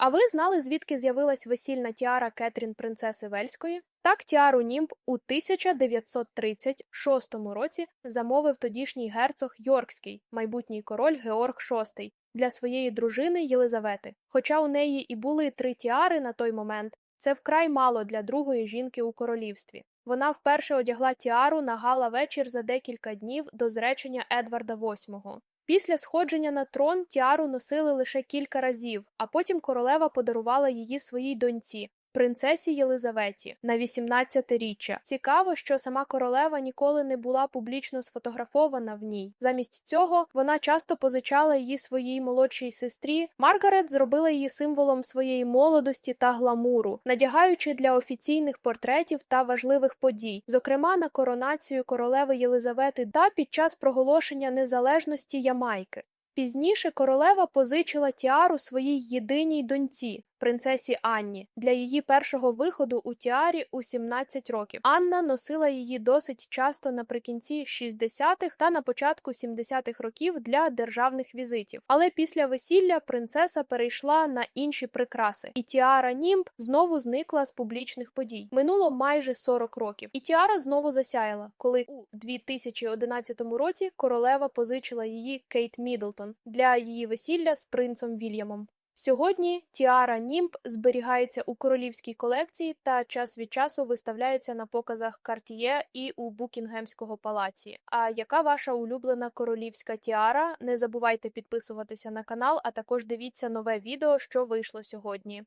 А ви знали, звідки з'явилась весільна тіара Кетрін принцеси Вельської? Так тіару Німб у 1936 році замовив тодішній герцог Йоркський, майбутній король Георг VI, для своєї дружини Єлизавети. Хоча у неї і були три тіари на той момент, це вкрай мало для другої жінки у королівстві. Вона вперше одягла тіару на гала-вечір за декілька днів до зречення Едварда VIII. Після сходження на трон тіару носили лише кілька разів, а потім королева подарувала її своїй доньці. Принцесі Єлизаветі на 18-річчя. Цікаво, що сама королева ніколи не була публічно сфотографована в ній. Замість цього вона часто позичала її своїй молодшій сестрі. Маргарет зробила її символом своєї молодості та гламуру, надягаючи для офіційних портретів та важливих подій, зокрема на коронацію королеви Єлизавети та під час проголошення незалежності Ямайки. Пізніше королева позичила тіару своїй єдиній доньці, принцесі Анні, для її першого виходу у тіарі у 17 років. Анна носила її досить часто наприкінці 60-х та на початку 70-х років для державних візитів. Але після весілля принцеса перейшла на інші прикраси, і тіара Німб знову зникла з публічних подій. Минуло майже 40 років, і тіара знову засяяла, коли у 2011 році королева позичила її Кейт Мідлтон для її весілля з принцем Вільямом. Сьогодні тіара Німб зберігається у королівській колекції та час від часу виставляється на показах Картіє і у Букінгемського палаці. А яка ваша улюблена королівська тіара? Не забувайте підписуватися на канал, а також дивіться нове відео, що вийшло сьогодні.